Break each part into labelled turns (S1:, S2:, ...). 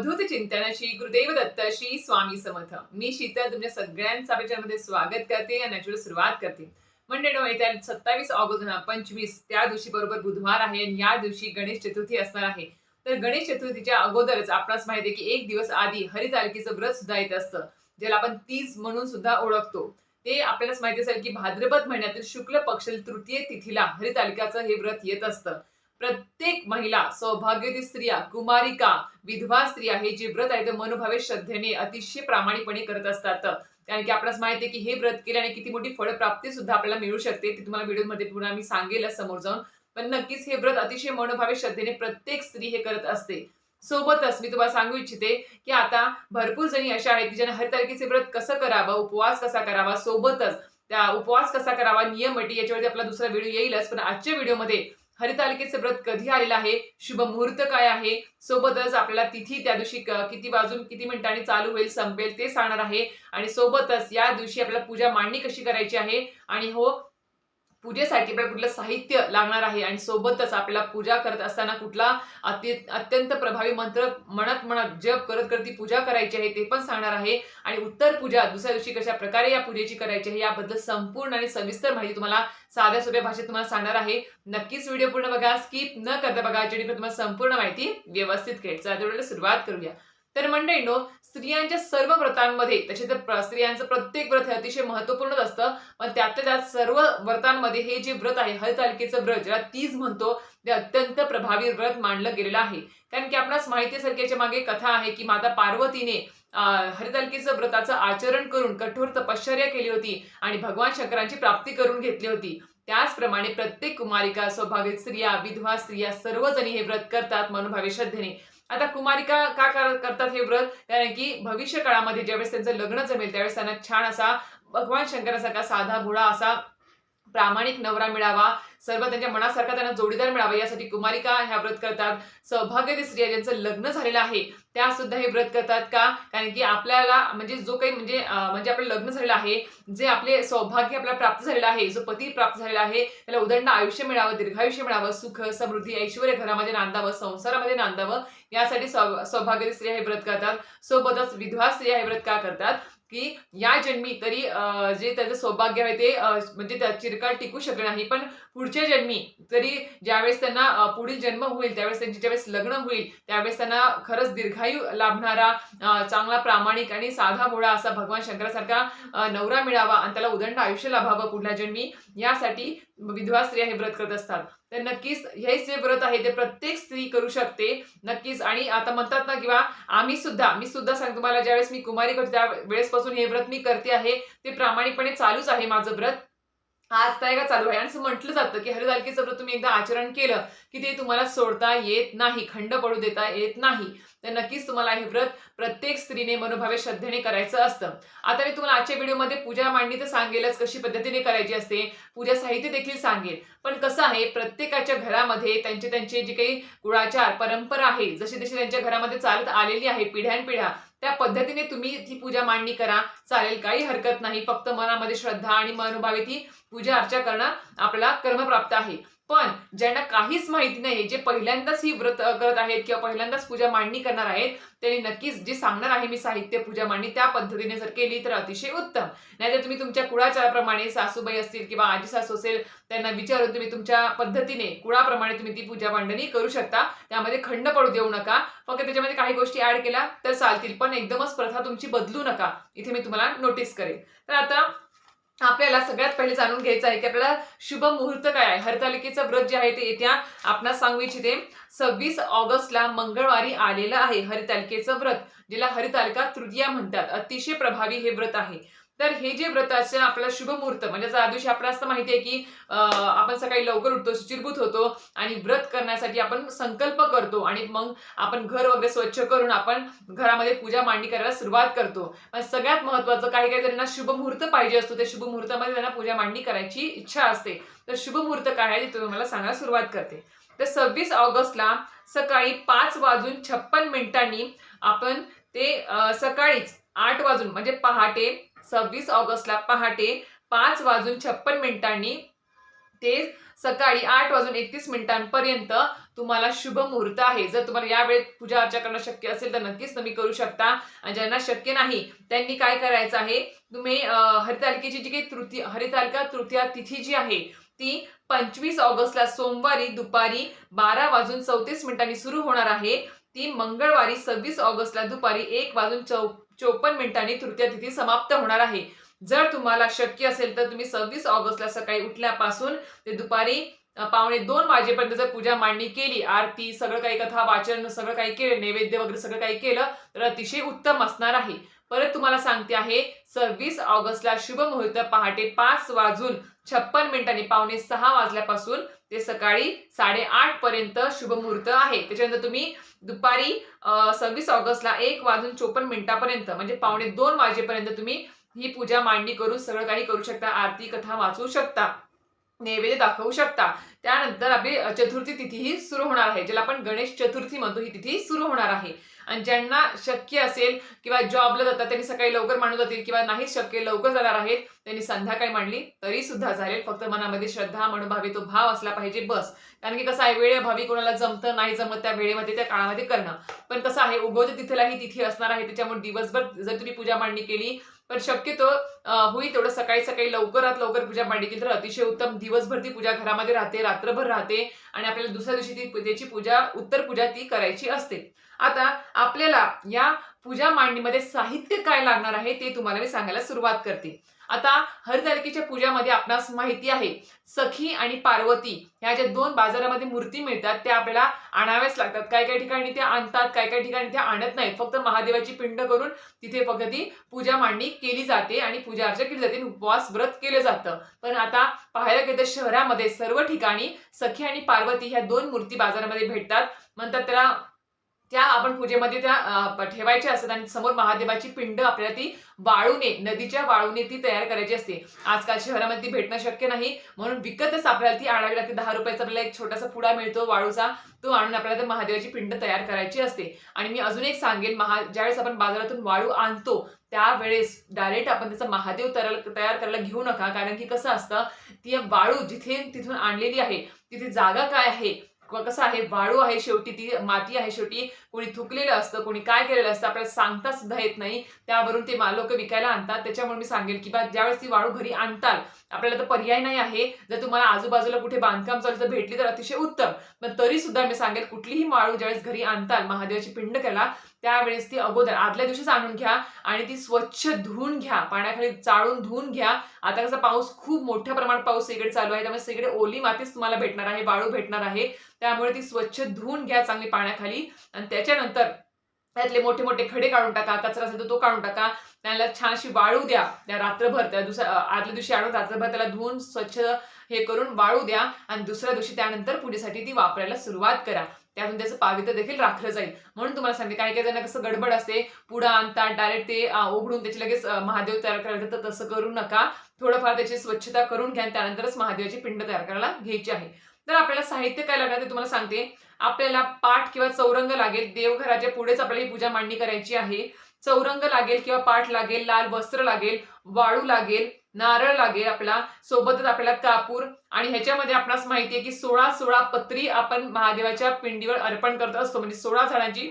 S1: अवधूत चिंतन श्री गुरुदेव दत्त श्री स्वामी समर्थ. मी शीतल तुमच्या सगळ्यांचा आपल्या स्वागत करते आणि याची सुरुवात करते. म्हणजे येत्या सत्तावीस ऑगस्ट पंचवीस त्या दिवशी बरोबर बुधवार आहे आणि या दिवशी गणेश चतुर्थी असणार आहे. तर गणेश चतुर्थीच्या अगोदरच आपणास माहिती आहे की एक दिवस आधी हरितालिकेचं व्रत सुद्धा येत असतं ज्याला आपण तीज म्हणून सुद्धा ओळखतो. ते आपल्यालाच माहिती असेल की भाद्रपद महिन्यातील शुक्ल पक्ष तृतीय तिथीला हरितालिकाचं हे व्रत येत असतं. प्रत्येक महिला सौभाग्यवती स्त्रिया कुमारिका विधवा स्त्रिया हे जे व्रत आहे ते मनोभावे श्रद्धेने अतिशय प्रामाणिकपणे करत असतात. कारण की आपल्याला माहिती आहे की हे व्रत केल्याने किती मोठी फळप्राप्ती सुद्धा आपल्याला मिळू शकते. ती तुम्हाला व्हिडिओमध्ये पुन्हा मी सांगेल समोर जाऊन. पण नक्कीच हे व्रत अतिशय मनोभावे श्रद्धेने प्रत्येक स्त्री हे करत असते. सोबतच मी तुम्हाला सांगू इच्छिते की आता भरपूर जणी अशा आहेत की ज्यांना हरतारखेचे व्रत कसं करावं उपवास कसा करावा सोबतच त्या उपवास कसा करावा नियम अटी याच्यावरती आपला दुसरा व्हिडिओ येईलच. पण आजच्या व्हिडिओमध्ये हरितालिकेचे व्रत कधी आलेलं आहे? शुभ मुहूर्त काय आहे? सोबतच आपल्याला तिथी त्या दिवशी किती वाजून किती मिनिटांनी चालू होईल संपेल ते सांगणार आहे. आणि सोबतच या दिवशी आपल्याला पूजा मांडणी कशी करायची आहे? आणि हो पूजेसाठी आपल्याला कुठलं साहित्य लागणार आहे आणि सोबतच आपल्याला पूजा करत असताना कुठला अत्य अत्यंत प्रभावी मंत्र म्हणत म्हणत जप करत करत ती पूजा करायची आहे ते पण सांगणार आहे. आणि उत्तर पूजा दुसऱ्या दिवशी कशा प्रकारे या पूजेची करायची आहे याबद्दल संपूर्ण आणि सविस्तर माहिती तुम्हाला साध्या सोप्या भाषेत तुम्हाला सांगणार आहे. नक्कीच व्हिडिओ पूर्ण बघा स्किप न करता बघा जेणेकरून तुम्हाला संपूर्ण माहिती व्यवस्थित कळेल. चला सुरुवात करूया. तर मंडळींनो स्त्रियांच्या सर्व व्रतांमध्ये तसे तर स्त्रियांचं प्रत्येक व्रत हे अतिशय महत्वपूर्णच असतं पण त्यातल्या त्यात सर्व व्रतांमध्ये हे जे व्रत आहे हरतालिकेचं व्रत ज्याला तीज म्हणतो ते अत्यंत प्रभावी व्रत मानलं गेलेलं आहे. कारण की आपणास माहिती असेल की याच्या मागे कथा आहे की माता पार्वतीने अं, हरितालिकेचं व्रताचं आचरण करून कठोर तपश्चर्या केली होती आणि भगवान शंकरांची प्राप्ती करून घेतली होती. त्याचप्रमाणे प्रत्येक कुमारिका सौभाग्य स्त्रिया विधवा स्त्रिया सर्वजणी हे व्रत करतात मनोभावे श्रद्धेने. आता कुमारिका का करतात हे व्रत? कारण की भविष्य काळामध्ये ज्यावेळेस त्यांचं लग्न जमेल त्यावेळेस त्यांना छान असा भगवान शंकरासारखा साधा भोळा असा प्रामाणिक नवरा मिळावा. सर्व त्यांच्या मनासारखा त्यांना जोडीदार मिळावा. यासाठी कुमारिका ह्या व्रत करतात. सौभाग्यवती स्त्रिया ज्यांचं लग्न झालेलं आहे त्या सुद्धा हे व्रत करतात का? कारण की आपल्याला म्हणजे जो काही म्हणजे म्हणजे आपलं लग्न झालेलं आहे जे आपले सौभाग्य आपल्याला प्राप्त झालेलं आहे जो पती प्राप्त झालेला आहे त्याला उदंड आयुष्य मिळावं दीर्घायुष्य मिळावं सुख समृद्धी ऐश्वर घरामध्ये नांदावं संसारामध्ये नांदावं यासाठी सौभाग्य स्त्रिया हे व्रत करतात. सोबतच विधवा स्त्रिया हे व्रत का करतात? की या जन्मी तरी अं, जे त्याचं सौभाग्य आहे ते म्हणजे त्या चिरकाळ टिकू शकले नाही. पण पुढच्या जन्मी तरी ज्यावेळेस त्यांना पुढील जन्म होईल त्यावेळेस त्यांची ज्यावेळेस लग्न होईल त्यावेळेस त्यांना खरंच दीर्घायू लाभणारा चांगला प्रामाणिक आणि साधा भोळा असा भगवान शंकरासारखा नवरा मिळावा आणि त्याला उदंड आयुष्य लाभावं पुढल्या जन्मी यासाठी विधवा स्त्रिया हे व्रत करत असतात. तर नक्कीच हेच जे व्रत आहे ते प्रत्येक स्त्री करू शकते. नक्कीच आणि आता म्हणतात ना किंवा आम्ही सुद्धा मी सुद्धा सांगतो तुम्हाला ज्यावेळेस मी कुमारी करतो त्या वेळेसपासून हे व्रत मी करते आहे ते प्रामाणिकपणे चालूच आहे माझं व्रत. आज काय का चालू आहे? आणि असं म्हटलं जातं की हरितालिकेचं व्रत तुम्ही एकदा आचरण केलं की ते तुम्हाला सोडता येत नाही खंड पडू देता येत नाही. तर नक्कीच तुम्हाला हे व्रत प्रत्येक स्त्रीने मनोभावे श्रद्धेने करायचं असतं. आता मी तुम्हाला आजच्या व्हिडिओमध्ये पूजा मांडणी तर सांगेलच कशी पद्धतीने करायची असते पूजा साहित्य देखील सांगेल. पण कसं आहे प्रत्येकाच्या घरामध्ये त्यांचे त्यांचे जे काही कुळाचार परंपरा आहे जशी जशी त्यांच्या घरामध्ये चालत आलेली आहे पिढ्यानपिढ्या त्या पद्धतीने तुम्ही ती पूजा मांडणी करा. चालेल काही हरकत नाही. फक्त मनामध्ये श्रद्धा आणि मनोभावी ती पूजा अर्चा करणं कर्म कर्मप्राप्त आहे. पण ज्यांना काहीच माहिती नाही जे पहिल्यांदाच ही व्रत करत आहेत किंवा पहिल्यांदाच पूजा मांडणी करणार आहेत त्यांनी नक्कीच जे सांगणार आहे मी साहित्य पूजा मांडणी त्या पद्धतीने जर केली तर अतिशय उत्तम. नाहीतर तुम्ही तुमच्या कुळाचाराप्रमाणे सासूबाई असतील किंवा आजी सासू असेल त्यांना विचारून तुम्ही तुमच्या पद्धतीने कुळाप्रमाणे तुम्ही ती पूजा मांडणी करू शकता. त्यामध्ये खंड पडू देऊ नका. फक्त त्याच्यामध्ये काही गोष्टी ऍड केल्या तर चालतील पण एकदमच प्रथा तुमची बदलू नका. इथे मी तुम्हाला नोटीस करेन. तर आता आपल्याला सगळ्यात पहिले जाणून घ्यायचं आहे की आपल्याला शुभ मुहूर्त काय आहे? हरतालिकेचं व्रत जे आहे ते येत्या आपणास सांगू इच्छिते सव्वीस ऑगस्टला मंगळवारी आलेलं आहे हरितालिकेचं व्रत ज्याला हरितालिका तृतीया म्हणतात. अतिशय प्रभावी हे व्रत आहे. तर हे जे व्रताचं आपल्याला शुभ मुहूर्त म्हणजे ज्या दिवशी आपल्याला असं माहिती आहे की आपण सकाळी लवकर उठतो शुचिरभूत होतो आणि व्रत करण्यासाठी आपण संकल्प करतो आणि मग आपण घर वगैरे स्वच्छ करून आपण घरामध्ये पूजा मांडणी करायला सुरुवात करतो. पण सगळ्यात महत्वाचं काही काही जणांना शुभ मुहूर्त पाहिजे असतो त्या शुभ मुहूर्तामध्ये त्यांना पूजा मांडणी करायची इच्छा असते. तर शुभ मुहूर्त काय आहे ते तुम्ही मला सांगायला सुरुवात करते. तर सव्वीस ऑगस्टला सकाळी पाच वाजून छप्पन मिनिटांनी आपण ते सकाळीच आठ वाजून म्हणजे पहाटे सव्वीस ऑगस्टला पहाटे पाच वाजून छप्पन मिनिटांनी ते सकाळी आठ वाजून एकतीस मिनिटांपर्यंत तुम्हाला शुभ मुहूर्त आहे. जर तुम्हाला यावेळेत पूजा अर्चा करणं शक्य असेल तर नक्कीच तुम्ही करू शकता. आणि ज्यांना शक्य नाही त्यांनी काय करायचं आहे? तुम्ही हरितालिकेची जी काही तृतीय हरितालिका तृतीया तिथी जी आहे ती पंचवीस ऑगस्टला सोमवारी दुपारी बारा वाजून चौतीस मिनिटांनी सुरू होणार आहे. ती मंगळवारी सव्वीस ऑगस्टला दुपारी एक वाजून चौ चोपन्न मिनिटांनी तृतीय तिथी समाप्त होणार आहे. जर तुम्हाला शक्य असेल तर तुम्ही सव्वीस ऑगस्टला सकाळी उठल्यापासून ते दुपारी पावणे दोन वाजेपर्यंत जर पूजा मांडणी केली आरती सगळं काही कथा वाचन सगळं काही केलं नैवेद्य वगैरे सगळं काही केलं तर अतिशय उत्तम असणार आहे. परत तुम्हाला सांगते आहे सव्वीस ऑगस्टला शुभ मुहूर्त पहाटे पाच वाजून छप्पन मिनिटांनी पावणे सहा वाजल्यापासून ते सकाळी साडेआठ पर्यंत शुभ मुहूर्त आहे. त्याच्यानंतर तुम्ही दुपारी सव्वीस ऑगस्टला एक वाजून चोपन्न मिनिटापर्यंत म्हणजे पावणे दोन वाजेपर्यंत तुम्ही ही पूजा मांडणी करून सगळं काही करू शकता आरती कथा वाचू शकता नैवेद्य दाखवू शकता. त्यानंतर आपली चतुर्थी तिथी ही सुरू होणार आहे ज्याला आपण गणेश चतुर्थी म्हणतो ही तिथी सुरू होणार आहे. आणि ज्यांना शक्य असेल किंवा जॉबला जातात त्यांनी सकाळी लवकर मांडून जातील किंवा नाही शक्य लवकर जाणार आहेत त्यांनी संध्याकाळी मांडली तरी सुद्धा चालेल. फक्त मनामध्ये श्रद्धा मनोभावी तो भाव असला पाहिजे बस. कारण की कसं आहे वेळेभावी कोणाला जमतं नाही जमत त्या वेळेमध्ये त्या काळामध्ये करणं. पण कसं आहे उगवते तिथेलाही तिथे असणार आहे त्याच्यामुळे दिवसभर जर तुम्ही पूजा मांडणी केली पण शक्यतो होईल तेवढं सकाळी सकाळी लवकरात लवकर पूजा मांडणी केली तर अतिशय उत्तम. दिवसभर ती पूजा घरामध्ये राहते रात्रभर राहते आणि आपल्याला दुसऱ्या दिवशी ती त्याची पूजा उत्तर पूजा ती करायची असते. आता आपल्याला या पूजा मांडणीमध्ये साहित्य काय लागणार आहे ते तुम्हाला मी सांगायला सुरुवात करते. आता हरतालिकेच्या पूजामध्ये आपणास माहिती आहे सखी आणि पार्वती ह्या ज्या दोन बाजारामध्ये मूर्ती मिळतात त्या आपल्याला आणाव्याच लागतात. काही काही ठिकाणी त्या आणतात काही काही ठिकाणी त्या आणत नाहीत. फक्त महादेवाची पिंड करून तिथे फक्त ती पूजा मांडणी केली जाते आणि पूजा अर्चा केली जाते आणि उपवास व्रत केलं जातं. पण आता पाहायला गेलं तर शहरामध्ये सर्व ठिकाणी सखी आणि पार्वती ह्या दोन मूर्ती बाजारामध्ये भेटतात. म्हणतात त्याला त्या आपण पूजेमध्ये त्या ठेवायच्या असतात आणि समोर महादेवाची पिंड आपल्याला ती वाळूने नदीच्या वाळूने ती तयार करायची असते. आजकाल शहरामध्ये ती भेटणं शक्य नाही. म्हणून विकतच आपल्याला ती आणावी लागते. दहा रुपयाचा आपल्याला एक छोटासा पुडा मिळतो वाळूचा. तो आणून आपल्याला त्या महादेवाची पिंड तयार करायची असते. आणि मी अजून एक सांगेन महा ज्यावेळेस आपण बाजारातून वाळू आणतो त्यावेळेस डायरेक्ट आपण त्याचा महादेव तर तयार करायला घेऊ नका. कारण की कसं असतं ती वाळू जिथे तिथून आणलेली आहे तिथे जागा काय आहे कसं आहे वाळू आहे शेवटी ती माती आहे शेवटी कोणी थुकलेलं असतं कोणी काय केलेलं असतं आपल्याला सांगता सुद्धा येत नाही. त्यावरून ते लोक विकायला आणतात. त्याच्यामुळे मी सांगेल की बा ज्यावेळेस ती वाळू घरी आणताल आपल्याला तर पर्याय नाही आहे. जर तुम्हाला आजूबाजूला कुठे बांधकाम चालू तर भेटली तर अतिशय उत्तम. पण तरी सुद्धा मी सांगेल कुठलीही वाळू ज्यावेळेस घरी आणताल महादेवाची पिंड केला त्यावेळेस ती अगोदर आदल्या दिवशीच आणून घ्या आणि ती स्वच्छ धुवून घ्या. पाण्याखाली चाळून धुवून घ्या. आता कसा पाऊस खूप मोठ्या प्रमाणात पाऊस इकडे चालू आहे. त्यामुळे सगळे ओली मातीच तुम्हाला भेटणार आहे वाळू भेटणार आहे. त्यामुळे ती स्वच्छ धुवून घ्या चांगली पाण्याखाली. आणि त्याच्यानंतर त्यातले मोठे मोठे खडे काढून टाका कचरा असेल तर तो काढून टाका. त्याला छानशी वाळू द्या. त्या रात्रभर त्या दुसऱ्या आदल्या दिवशी आणून रात्रभर त्याला धुवून स्वच्छ हे करून वाळू द्या आणि दुसऱ्या दिवशी त्यानंतर पूजेसाठी ती वापरायला सुरुवात करा. त्यातून त्याचं पावित्र्य देखील राखलं जाईल. म्हणून तुम्हाला सांगते काही काही जण कसं गडबड असते पुढं आणतात डायरेक्ट ते उघडून त्याची लगेच महादेव तयार करायचं तर तसं करू नका. थोडंफार त्याची स्वच्छता करून घ्या आणि त्यानंतरच महादेवाची पिंड तयार करायला घ्यायची आहे. तर आपल्याला साहित्य काय लागणार ते तुम्हाला सांगते. आपल्याला पाठ किंवा चौरंग लागेल. देवघराच्या पुढेच आपल्याला ही पूजा मांडणी करायची आहे. चौरंग लागेल किंवा पाठ लागेल लाल वस्त्र लागेल वाळू लागेल नारळ लागेल आपला सोबतच आपल्याला कापूर आणि ह्याच्यामध्ये आपणास माहिती आहे की सोळा सोळा पत्री आपण महादेवाच्या पिंडीवर अर्पण करत असतो. म्हणजे सोळा झाडांची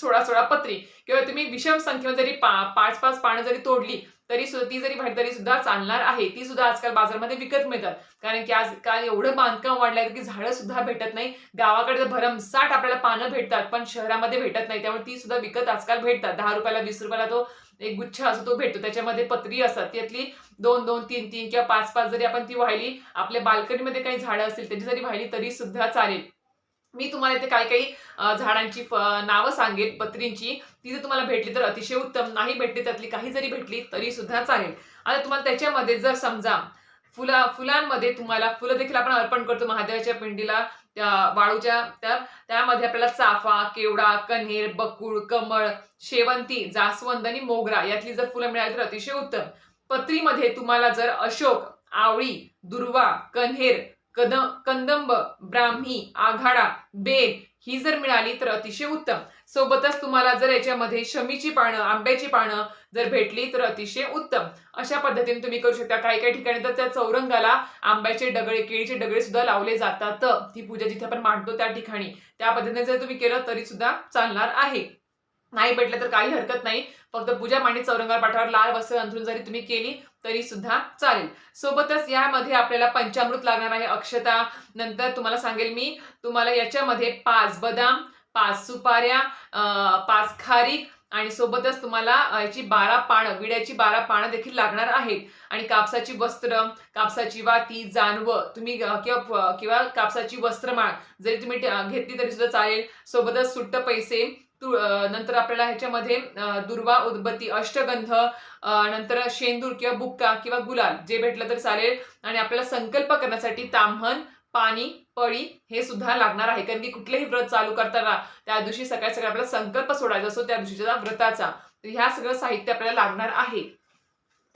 S1: सोळा सोळा पत्री. किंवा तुम्ही विषम संख्येवर जरी पा, पाच पाच पानं जरी तोडली तरी सुद्धा ती जरी भाजी तरी सुद्धा चालणार आहे. ती सुद्धा आजकाल बाजारामध्ये विकत मिळतात. कारण की आजकाल एवढं बांधकाम वाढलंय की झाडं सुद्धा भेटत नाही. गावाकडे तर भरमसाठ आपल्याला पानं भेटतात पण शहरामध्ये भेटत नाही. त्यामुळे ती सुद्धा विकत आजकाल भेटतात. दहा रुपयाला वीस रुपयाला तो एक गुच्छ असतो तो भेटतो. त्याच्यामध्ये पत्री असतात. त्यातली दोन दोन तीन तीन किंवा पाच पाच जरी आपण ती वाहिली आपल्या बाल्कनीमध्ये काही झाडं असतील त्याची जरी वाहिली तरी सुद्धा चालेल. मी तुम्हाला इथे काही काही झाडांची नावं सांगेन पत्रींची. ती जर तुम्हाला भेटली तर अतिशय उत्तम. नाही भेटली त्यातली काही जरी भेटली तरी सुद्धा चालेल. आता तुम्हाला त्याच्यामध्ये जर समजा फुला फुलांमध्ये तुम्हाला फुलं देखील आपण अर्पण करतो महादेवाच्या पिंडीला. त्या वाळूच्या तर त्यामध्ये आपल्याला चाफा केवडा कन्हेर बकुळ कमळ शेवंती जास्वंद आणि मोगरा यातली जर फुलं मिळाली तर अतिशय उत्तम. पत्रीमध्ये तुम्हाला जर अशोक आवळी दुर्वा कन्हेर कद कंदंब ब्राह्मी आघाडा बेल ही जर मिळाली तर अतिशय उत्तम. सोबतच तुम्हाला जर याच्यामध्ये शमीची पानं आंब्याची पानं जर भेटली तर अतिशय उत्तम. अशा पद्धतीने तुम्ही करू शकता. काही काही ठिकाणी तर त्या चौरंगाला आंब्याचे डगळे केळीचे डगळे सुद्धा लावले जातात. ही पूजा जिथे आपण मांडतो त्या ठिकाणी. त्या पद्धतीने जर तुम्ही केलं तरी सुद्धा चालणार आहे. नाही भेटलं तर काही हरकत नाही. फक्त पूजा मांडी चौरंगार पाठावर लाल वस्त्र अंथरून जरी तुम्ही केली तरी सुद्धा चालेल. सोबतच यामध्ये आपल्याला पंचामृत लागणार आहे अक्षता. नंतर तुम्हाला सांगेल मी तुम्हाला याच्यामध्ये पाच बदाम पाच सुपाऱ्या पाच खारीक आणि सोबतच तुम्हाला याची बारा पानं विड्याची बारा पानं देखील लागणार आहेत. आणि कापसाची वस्त्र कापसाची वाती जानवं तुम्ही किंवा किंवा कापसाची वस्त्रमाळ जरी तुम्ही घेतली तरी सुद्धा चालेल. सोबतच सुट्ट पैसे तु नंतर आपल्याला ह्याच्यामध्ये दुर्वा उदबत्ती अष्टगंध नंतर शेंदूर किंवा बुक्का किंवा गुलाल जे भेटलं तर चालेल. आणि आपल्याला संकल्प करण्यासाठी ताम्हण पाणी पळी हे सुद्धा लागणार आहे. कारण की कुठलेही व्रत चालू करताना त्या दिवशी सकाळी सकाळी आपल्याला संकल्प सोडायचा असतो त्या दिवशीच्या व्रताचा. तर ह्या सगळं साहित्य आपल्याला लागणार आहे.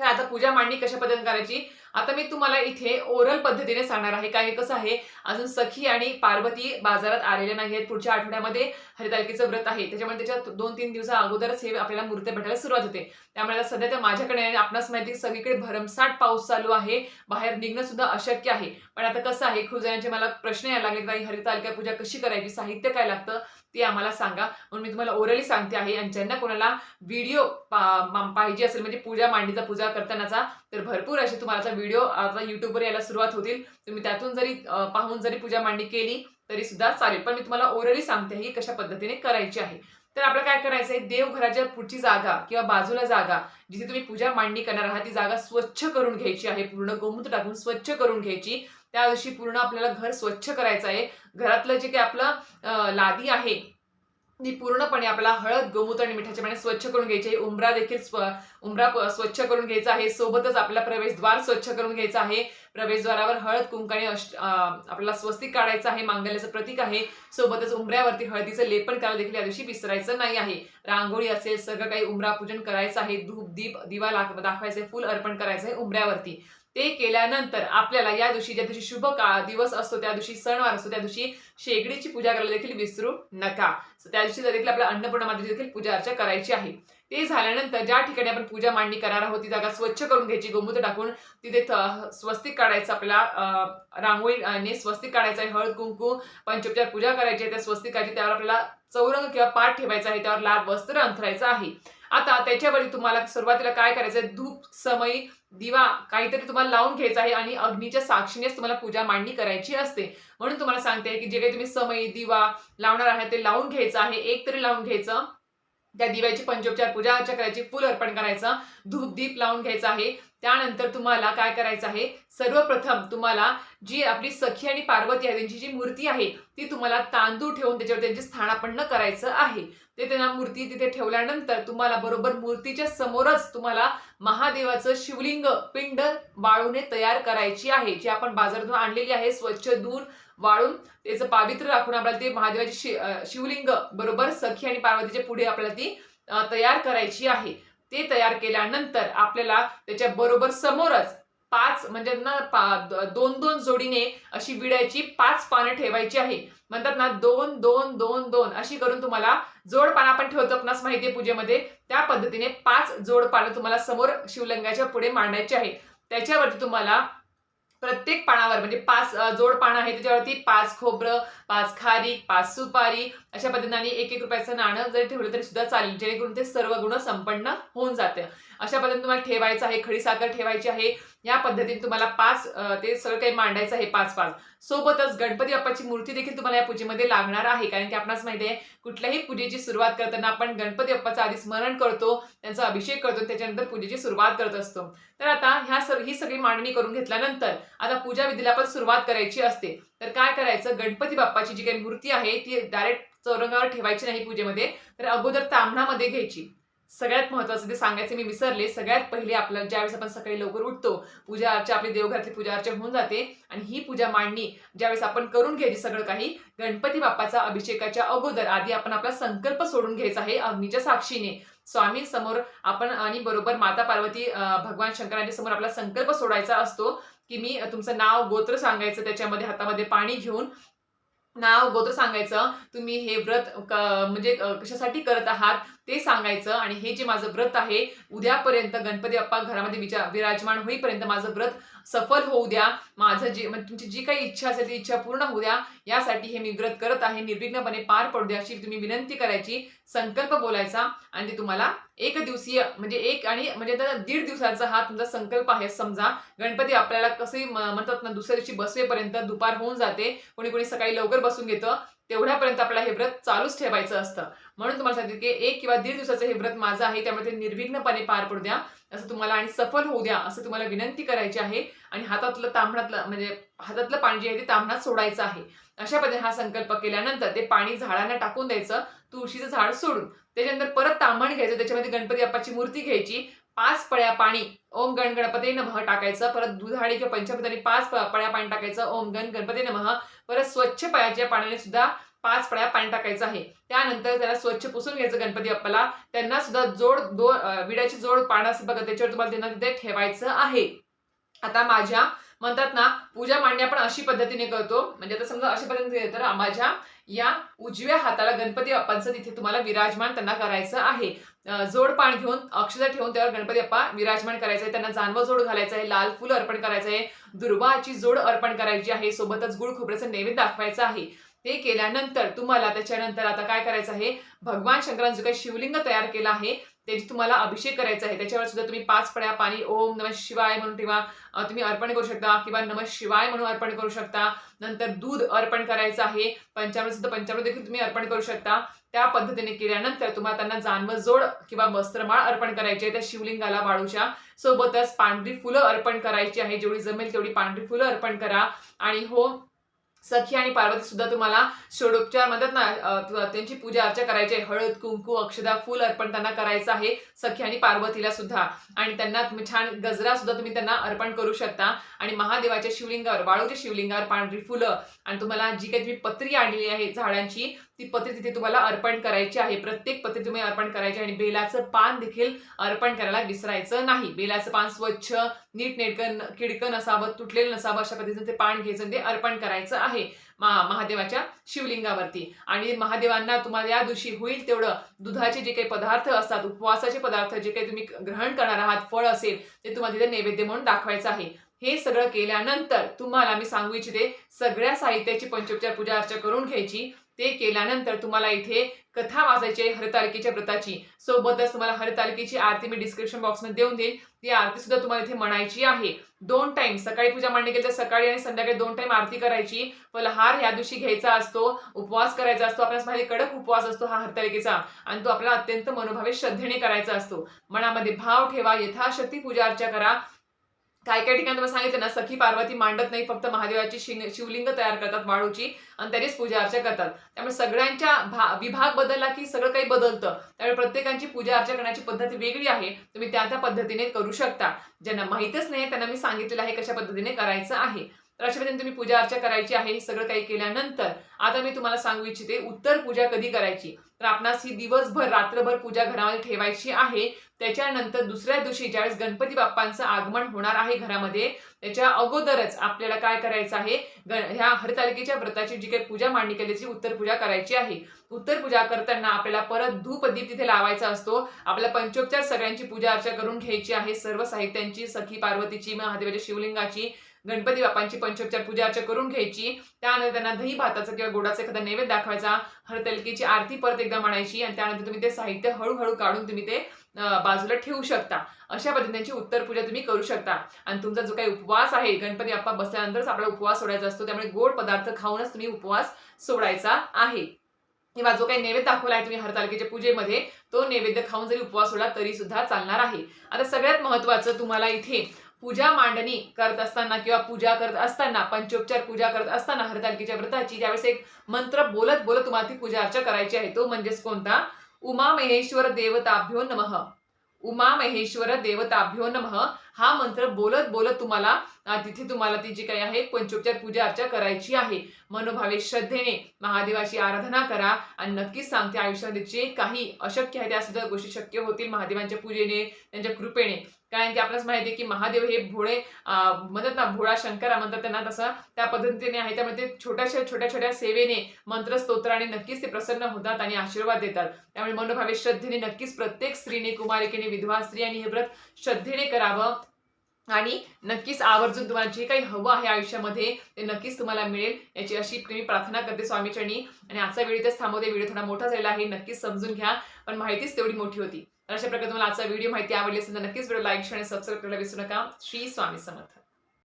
S1: तर आता पूजा मांडणी कशा पद्धतीने करायची? आता मी तुम्हाला इथे ओरल पद्धतीने सांगणार आहे. काय कसं आहे? अजून सखी आणि पार्वती बाजारात आलेल्या नाही आहेत. पुढच्या आठवड्यामध्ये हरितालिकेचं व्रत आहे. त्याच्यामुळे त्याच्या दोन तीन दिवसा अगोदरच हे आपल्याला मूर्ती भेटायला सुरुवात होते. त्यामुळे आता सध्या तर माझ्याकडे आपणास माहिती सगळीकडे भरमसाठ पाऊस चालू आहे. बाहेर निघणं सुद्धा अशक्य आहे. पण आता कसं आहे खूप जणांचे मला प्रश्न यायला लागले की हरितालिका पूजा कशी करायची? साहित्य काय लागतं? ते आम्हाला सांगा. म्हणून मी तुम्हाला ओरली सांगते आहे. आणि ज्यांना कोणाला व्हिडिओ पाहिजे असेल म्हणजे पूजा मांडीचा पूजा करतानाचा तर भरपूर असे तुम्हाला व्हिडिओ आता युट्यूबवर यायला सुरुवात होतील. तुम्ही त्यातून जरी पाहून जरी पूजा मांडणी केली तरी सुद्धा चालेल. पण मी तुम्हाला ओरली सांगते ही कशा पद्धतीने करायची आहे. तर आपल्याला काय करायचं आहे देवघराच्या पुढची जागा किंवा बाजूला जागा जिथे तुम्ही पूजा मांडणी करणार आहात ती जागा स्वच्छ करून घ्यायची आहे. पूर्ण गोमूत्र टाकून स्वच्छ करून घ्यायची. त्या दिवशी पूर्ण आपल्याला घर स्वच्छ करायचं आहे. घरातलं जे काही आपलं लादी आहे ती पूर्णपणे आपल्याला हळद गोमूत्र आणि मिठाच्या पाण्याने स्वच्छ करून घ्यायची आहे. उंबरा देखील स्व उमरा स्वच्छ करून घ्यायचा आहे. सोबतच आपला प्रवेशद्वार स्वच्छ करून घ्यायचा आहे. प्रवेशद्वारावर हळद कुंकाने अष्ट आपल्याला स्वस्तिक काढायचं आहे. मांगल्याचं प्रतीक आहे. सोबतच उंबऱ्यावरती हळदीचं लेपन करायला देखील या दिवशी विसरायचं नाही आहे. रांगोळी असेल सगळं काही उंबरा पूजन करायचं आहे. धूप दीप दिवा दाखवायचं दाखवायचे फुल अर्पण करायचं आहे उंबऱ्यावरती. ते केल्यानंतर आपल्याला या दिवशी ज्या दिवशी शुभ का दिवस असतो त्या दिवशी सणवार असतो त्या दिवशी शेगडीची पूजा करायला देखील विसरू नका. त्या दिवशी देखील आपल्याला अन्नपूर्णा मातेची देखील पूजा अर्चा करायची आहे. ते झाल्यानंतर ज्या ठिकाणी आपण पूजा मांडणी करणार आहोत ती जागा स्वच्छ करून घ्यायची गोमूत्र टाकून तिथे स्वस्तिक काढायचं आपल्याला रांगोळीने स्वस्तिक काढायचं आहे हळद कुंकू पंचोपचार पूजा करायची आहे त्या स्वस्तिकाची त्यावर आपल्याला चौरंग किंवा पाठ ठेवायचा आहे त्यावर लाल वस्त्र अंथरायचं आहे. आता त्याच्यावरती तुम्हाला सुरुवातीला काय करायचं आहे धूप समयी दिवा काहीतरी तुम्हाला लावून घ्यायचा आहे आणि अग्नीच्या साक्षीनेच तुम्हाला पूजा मांडणी करायची असते. म्हणून तुम्हाला सांगते की जे काही तुम्ही समयी दिवा लावणार आहे ते लावून घ्यायचं आहे. एक तरी लावून घ्यायचं. त्या दिव्याची पंचोपचार पूजा अर्चा करायची फुल अर्पण करायचं. धूप दीप लावून घ्यायचं आहे. त्यानंतर तुम्हाला काय करायचं आहे? सर्वप्रथम तुम्हाला जी आपली सखी आणि पार्वती आहे त्यांची जी मूर्ती आहे ती तुम्हाला तांदूळ ठेवून त्याच्यावर त्यांचे स्थानापन्न करायचं आहे. ते त्यांना मूर्ती तिथे ठेवल्यानंतर तुम्हाला बरोबर मूर्तीच्या समोरच तुम्हाला महादेवाचं शिवलिंग पिंड वाळूने तयार करायची आहे. जी आपण बाजारातून आणलेली आहे स्वच्छ धुवून वाळून त्याचं पावित्र्य राखून आपल्याला ते महादेवाची शिवलिंग बरोबर सखी आणि पार्वतीच्या पुढे आपल्याला ती तयार करायची आहे. ते तयार केल्यानंतर आपल्याला त्याच्या बरोबर समोरच पाच म्हणजे ना पा- दोन दोन जोडीने अशी विड्याची पाच पानं ठेवायची आहे. म्हणतात ना दोन दोन दोन दोन अशी करून तुम्हाला जोड पानं आपण ठेवतो आपणास माहिती आहे पूजेमध्ये. त्या पद्धतीने पाच जोड पानं तुम्हाला समोर शिवलिंगाच्या पुढे मांडायची आहे. त्याच्यावरती तुम्हाला प्रत्येक पानावर म्हणजे पाच जोड पानं आहे त्याच्यावरती पाच खोबरं पाच खारी पाच सुपारी अशा पद्धतीने आणि एक एक रुपयाचं नाणं जरी ठेवलं तरी सुद्धा चालेल जेणेकरून ते सर्व गुण संपन्न होऊन जाते. अशा पद्धतीने तुम्हाला ठेवायचं आहे खडीसाखर ठेवायची आहे. या पद्धतीने तुम्हाला पाच ते सगळं काही मांडायचं आहे पाच पाच. सोबतच गणपती बाप्पाची मूर्ती देखील तुम्हाला या पूजेमध्ये लागणार आहे. कारण की आपणास माहिती आहे कुठल्याही पूजेची सुरुवात करताना आपण गणपती बाप्पाचं आधी स्मरण करतो त्यांचा अभिषेक करतो त्याच्यानंतर पूजेची सुरुवात करत असतो. तर आता ह्या सर ही सगळी मांडणी करून घेतल्यानंतर आता पूजा विधीला पण सुरुवात करायची असते. तर काय करायचं गणपती बाप्पाची जी काही मूर्ती आहे ती डायरेक्ट चौरंगावर ठेवायची नाही पूजेमध्ये. तर अगोदर तांबणामध्ये घ्यायची. सगळ्यात महत्वाचं ते सांगायचं मी विसरले. सगळ्यात पहिले आपल्याला ज्यावेळेस आपण सकाळी लवकर उठतो पूजा अर्चा आपली देवघरातली पूजा अर्चा होऊन जाते आणि ही पूजा मांडणी ज्यावेळेस आपण करून घ्यायची सगळं काही गणपती बाप्पाचा अभिषेकाच्या अगोदर आधी आपण आपला संकल्प सोडून घ्यायचा आहे अग्नीच्या साक्षीने. स्वामी समोर आपण आणि बरोबर माता पार्वती भगवान शंकरांच्या समोर आपला संकल्प सोडायचा असतो की मी तुमचं नाव गोत्र सांगायचं त्याच्यामध्ये हातामध्ये पाणी घेऊन नाव गोत्र सांगायचं. तुम्ही हे व्रत म्हणजे कशासाठी करत आहात? ते सांगायचं आणि हे जे माझं व्रत आहे उद्यापर्यंत गणपती बाप्पा घरामध्ये विचार विराजमान होईपर्यंत माझं व्रत सफल होऊ द्या. माझं जे म्हणजे तुमची जी काही इच्छा असेल ती इच्छा पूर्ण होऊ द्या. यासाठी हे मी व्रत करत आहे. निर्विघ्नपणे पार पडू द्या अशी तुम्ही विनंती करायची. संकल्प बोलायचा आणि ते तुम्हाला एक दिवसीय म्हणजे एक आणि म्हणजे आता दीड दिवसाचा हा तुमचा संकल्प आहे. समजा गणपती आपल्याला कसे म्हणतात ना दुसऱ्या दिवशी बसवेपर्यंत दुपार होऊन जाते. कोणी कोणी सकाळी लवकर बसून घेतं. तेवढ्यापर्यंत आपल्याला हे व्रत चालूच ठेवायचं असतं. म्हणून तुम्हाला सांगते की एक किंवा दीड दिवसाचं हे व्रत माझं आहे त्यामुळे ते निर्विघ्नपणे पार पडू द्या. असं तुम्हाला आणि सफल होऊ द्या असं तुम्हाला विनंती करायची आहे. आणि हातातलं तांबणातलं म्हणजे हातातलं पाणी जे आहे ते तांबणात सोडायचं आहे. अशा पद्धतीने हा संकल्प केल्यानंतर ते पाणी झाडांना टाकून द्यायचं तुळशीचं झाड सोडून. त्याच्यानंतर परत तांबण घ्यायचं त्याच्यामध्ये गणपती बाप्पाची मूर्ती घ्यायची. पाच पळ्या पाणी ओम गण गणपती नमः टाकायचं. परत दुधाळी किंवा पंचपदाने पाच प- पळ्या पाणी टाकायचं ओम गण गणपती नमः. परत स्वच्छ पळ्याच्या पाण्याने सुद्धा पाच पळ्या पाणी टाकायचं आहे. त्यानंतर त्याला स्वच्छ पुसून घ्यायचं गणपती बाप्पाला. त्यांना सुद्धा जोड दो विड्याची जोड पानं असं बघा त्याच्यावर तुम्हाला त्यांना तिथे ठेवायचं आहे. आता माझ्या म्हणतात ना पूजा मांडणी आपण अशी पद्धतीने करतो. म्हणजे आता समजा अशा पद्धतीने तर माझ्या या उजव्या हाताला गणपती बाप्पांचं तिथे तुम्हाला विराजमान त्यांना करायचं आहे. जोड पाणी घेऊन अक्षता ठेवून त्यावर गणपती बाप्पा विराजमान करायचं आहे त्यांना जानवं जोड घालायचं आहे लाल फुलं अर्पण करायचं आहे दुर्वाची जोड अर्पण करायची आहे. सोबतच गुळ खोबऱ्याचं नैवेद्य दाखवायचं आहे. ते केल्यानंतर तुम्हाला त्याच्यानंतर आता काय करायचं आहे? भगवान शंकरांचं काही शिवलिंग तयार केलं आहे त्याची तुम्हाला अभिषेक करायचा आहे. त्याच्यावर सुद्धा तुम्ही पाच पड्या पाणी ओम नम शिवाय म्हणून ठेवा. तुम्ही अर्पण करू शकता किंवा नम शिवाय म्हणून अर्पण करू शकता. नंतर दूध अर्पण करायचं आहे. पंचामृत सुद्धा पंचामृत देखील तुम्ही अर्पण करू शकता. त्या पद्धतीने केल्यानंतर तुम्हाला त्यांना जानव जोड किंवा वस्त्रमाळ अर्पण करायची आहे. त्या शिवलिंगाला वाळूच्या सोबतच पांढरी फुलं अर्पण करायची आहे. जेवढी जमेल तेवढी पांढरी फुलं अर्पण करा. आणि हो सखी आणि पार्वती सुद्धा तुम्हाला षोडोपचार म्हणतात ना त्यांची पूजा अर्चा करायची आहे. हळद कुंकू अक्षदा फुल अर्पण त्यांना करायचं आहे. सखी आणि पार्वतीला सुद्धा. आणि त्यांना तुम्ही छान गजरा सुद्धा तुम्ही त्यांना अर्पण करू शकता. आणि महादेवाच्या शिवलिंगावर वाळूच्या शिवलिंगावर पांढरी फुलं. आणि तुम्हाला जी काही तुम्ही पत्री आणलेली आहे झाडांची ती पत्री तिथे तुम्हाला अर्पण करायची आहे. प्रत्येक पत्री तुम्ही अर्पण करायची आणि बेलाचं पान देखील अर्पण करायला विसरायचं नाही. बेलाचं पान स्वच्छ नीट नेटकन किडकं नसावं तुटलेलं नसावं अशा पद्धतीचं ते पान घ्यायचं ते अर्पण करायचं आहे मा- महादेवाच्या शिवलिंगावरती. आणि महादेवांना तुम्हाला या दिवशी होईल तेवढं दुधाचे जे काही पदार्थ असतात उपवासाचे पदार्थ जे काही तुम्ही ग्रहण करणार आहात फळ असेल ते तुम्हाला तिथे नैवेद्य म्हणून दाखवायचं आहे. हे सगळं केल्यानंतर तुम्हाला मी सांगू इच्छिते सगळ्या साहित्याची पंचोपचार पूजा अर्चा करून घ्यायची. ते केल्यानंतर तुम्हाला इथे कथा वाचायची आहे हरतालिकेच्या व्रताची. सोबतच तुम्हाला हरतालिकेची आरती मी डिस्क्रिप्शन बॉक्समध्ये देऊन देईल ती आरती सुद्धा तुम्हाला इथे म्हणायची आहे. दोन टाइम सकाळी पूजा मांडणी केली तर सकाळी आणि संध्याकाळी दोन टाइम आरती करायची. फलहार ह्या दिवशी घ्यायचा असतो उपवास करायचा असतो. आपल्याला माहिती कडक उपवास असतो हा हरतालिकेचा. आणि तो आपल्याला अत्यंत मनोभावे श्रद्धेने करायचा असतो. मनामध्ये भाव ठेवा यथाशक्ती पूजा अर्चा करा. काय काय ठिकाणी तुम्हाला सांगितलं ना सखी पार्वती मांडत नाही फक्त महादेवाची शिंग- शिवलिंग तयार करतात वाळूची आणि त्यानेच पूजा अर्चा करतात. त्यामुळे सगळ्यांच्या भा- विभाग बदलला की सगळं काही बदलतं. त्यामुळे प्रत्येकांची पूजा अर्चा करण्याची पद्धत वेगळी आहे. तुम्ही त्या त्या पद्धतीने करू शकता. ज्यांना माहीतच नाही त्यांना मी सांगितलेलं आहे कशा पद्धतीने करायचं आहे. तर अशा पद्धतीने तुम्ही पूजा अर्चा करायची आहे हे सगळं काही केल्यानंतर. आता मी तुम्हाला सांगू इच्छिते उत्तर पूजा कधी करायची? तर आपणास ही दिवसभर रात्रभर पूजा घरामध्ये ठेवायची आहे. त्याच्यानंतर दुसऱ्या दिवशी ज्यावेळेस गणपती बाप्पांचं आगमन होणार आहे घरामध्ये त्याच्या अगोदरच आपल्याला काय करायचं आहे? ह्या हरतालिकेच्या व्रताची जी काही पूजा मांडणी केल्याची उत्तर पूजा करायची आहे. उत्तर पूजा करताना आपल्याला परत धूपदीप तिथे लावायचा असतो. आपल्या पंचोपचार सगळ्यांची पूजा अर्चा करून घ्यायची आहे. सर्व साहित्यांची सखी पार्वतीची महादेवाच्या शिवलिंगाची गणपती बाप्पांची पंचोपचार पूजा अर्चा करून घ्यायची. त्यानंतर त्यांना दही भाताचं किंवा गोडाचा एखादा नैवेद्य दाखवायचा. हरतलकीची आरती परत एकदा म्हणायची आणि त्यानंतर तुम्ही ते साहित्य हळूहळू काढून तुम्ही ते बाजूला ठेवू शकता. अशा पद्धतीची उत्तर पूजा तुम्ही करू शकता. आणि तुमचा जो काही उपवास आहे गणपती बाप्पा बसल्यानंतरच आपला उपवास सोडायचा असतो. त्यामुळे गोड पदार्थ खाऊनच तुम्ही उपवास सोडायचा आहे. किंवा जो काही नैवेद्य दाखवला आहे तुम्ही हरतालिकेच्या पूजेमध्ये तो नैवेद्य खाऊन जरी उपवास सोडला तरी सुद्धा चालणार आहे. आता सगळ्यात महत्वाचं तुम्हाला इथे पूजा मांडणी करत असताना किंवा पूजा करत असताना पंचोपचार पूजा करत असताना हरतालिकेच्या व्रताची त्यावेळेस एक मंत्र बोलत बोलत तुम्हाला ती पूजा अर्चा करायची आहे तो म्हणजेच कोणता? उमा महेश्वर देवताभ्यो नमः. उमा महेश्वर देवताभ्यो नमः. हा मंत्र बोलत बोलत तुम्हाला तिथे तुम्हाला ती जी काही आहे पंचोपचार पूजा अर्चा करायची आहे. मनोभावे श्रद्धेने महादेवाची आराधना करा आणि नक्कीच सांगते आयुष्यामध्ये जे काही अशक्य आहे त्या सुद्धा गोष्टी शक्य होतील महादेवांच्या पूजेने त्यांच्या कृपेने. कारण की आपल्याला माहिती आहे की महादेव हे भोळे म्हणतात ना भोळा शंकरा म्हणतात त्यांना तसं त्या पद्धतीने आहे. त्यामुळे ते छोट्याशा छोट्या छोट्या सेवेने मंत्र स्तोत्राने नक्कीच ते प्रसन्न होतात आणि आशीर्वाद देतात. त्यामुळे मनोभावे श्रद्धेने नक्कीच प्रत्येक स्त्रीने कुमारिकेने विधवा स्त्री आणि हे व्रत श्रद्धेने करावं. आणि नक्कीच आवर्जून तुम्हाला जे काही हवं आहे आयुष्यामध्ये ते नक्कीच तुम्हाला मिळेल. याची अशी मी प्रार्थना करते स्वामीचरणी. आणि आजचा व्हिडिओ इथेच थांबवते. व्हिडिओ थोडा मोठा झालेला आहे. नक्कीच समजून घ्या. पण माहितीच तेवढी मोठी होती. तर अशा प्रकारे तुम्हाला आजचा व्हिडिओ माहिती आवडली असेल तर नक्कीच व्हिडिओ लाईक आणि सबस्क्राईब करायला विसरू नका. श्री स्वामी समर्थ.